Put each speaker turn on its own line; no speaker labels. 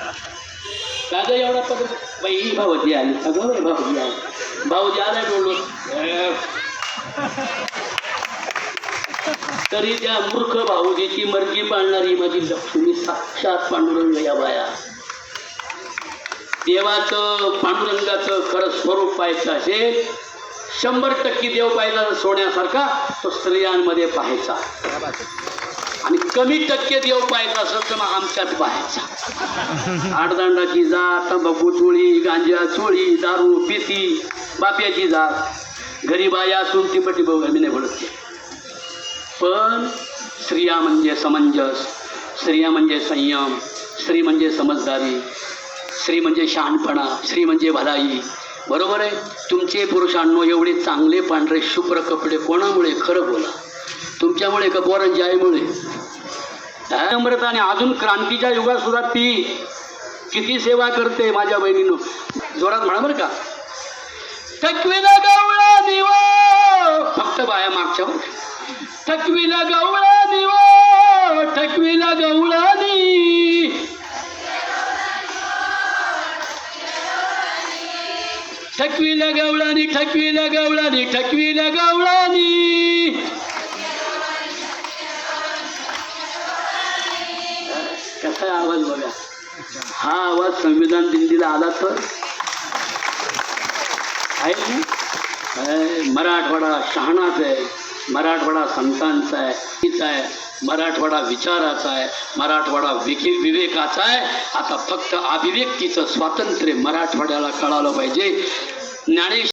का ग एवढा पद बाई भाऊजी आली. अगं बाई भाऊजी आली. भाऊजी आलाय बोललो तरी त्या मूर्ख भाऊजीची मर्जी पाळणारी माझी लक्ष्मी साक्षात पांडुरंग या बाया. देवाचं पांडुरंगाचं खरं स्वरूप पाहायचं असेल शंभर टक्के देव पाहिला सोन्यासारखा तो स्त्रियांमध्ये पाहायचा. आणि कमी टक्के देव पाहायचा असेल तर मग आमच्यात पाहायचा. आडदांडाची जात तंबाखू चोळी गांजा चोळी दारू पिती बाप्याची जात. घरी बाया असून ती पटी बघ नाही बोलत. पण स्त्रिया म्हणजे समंजस स्त्रिया म्हणजे संयम स्त्री म्हणजे समजदारी स्त्री म्हणजे शहाणपणा स्त्री म्हणजे भलाई. बरोबर आहे? तुमचे पुरुषांनो एवढे चांगले पांढरे शुभ्र कपडे कोणामुळे? खरं बोला. तुमच्यामुळे का पोरांची आईमुळे. नम्रता आणि अजून क्रांतीच्या युगात सुद्धा ती किती सेवा करते माझ्या बहिणीनं. जोरात म्हणा बरं का. थकविला गवळा दिवा. फक्त बाया मागच्या बरं का. गवळा दिवा. थकविला गवळा दी. ठकवीला गवळानी ठकवीला गवळानी ठकवीला गवळानी काय आवाज बघा. हा आवाज संविधान दिल्लीला आला तर? आहे मराठवाडा शहाणाच आहे. मराठवाडा संतांचा आहे तीच आहे. मराठवाडा विचाराचा आहे. मराठवाडा विखे विवेकाचा आहे. आता फक्त अभिव्यक्तीचं स्वातंत्र्य मराठवाड्याला कळालं पाहिजे. ज्ञानेश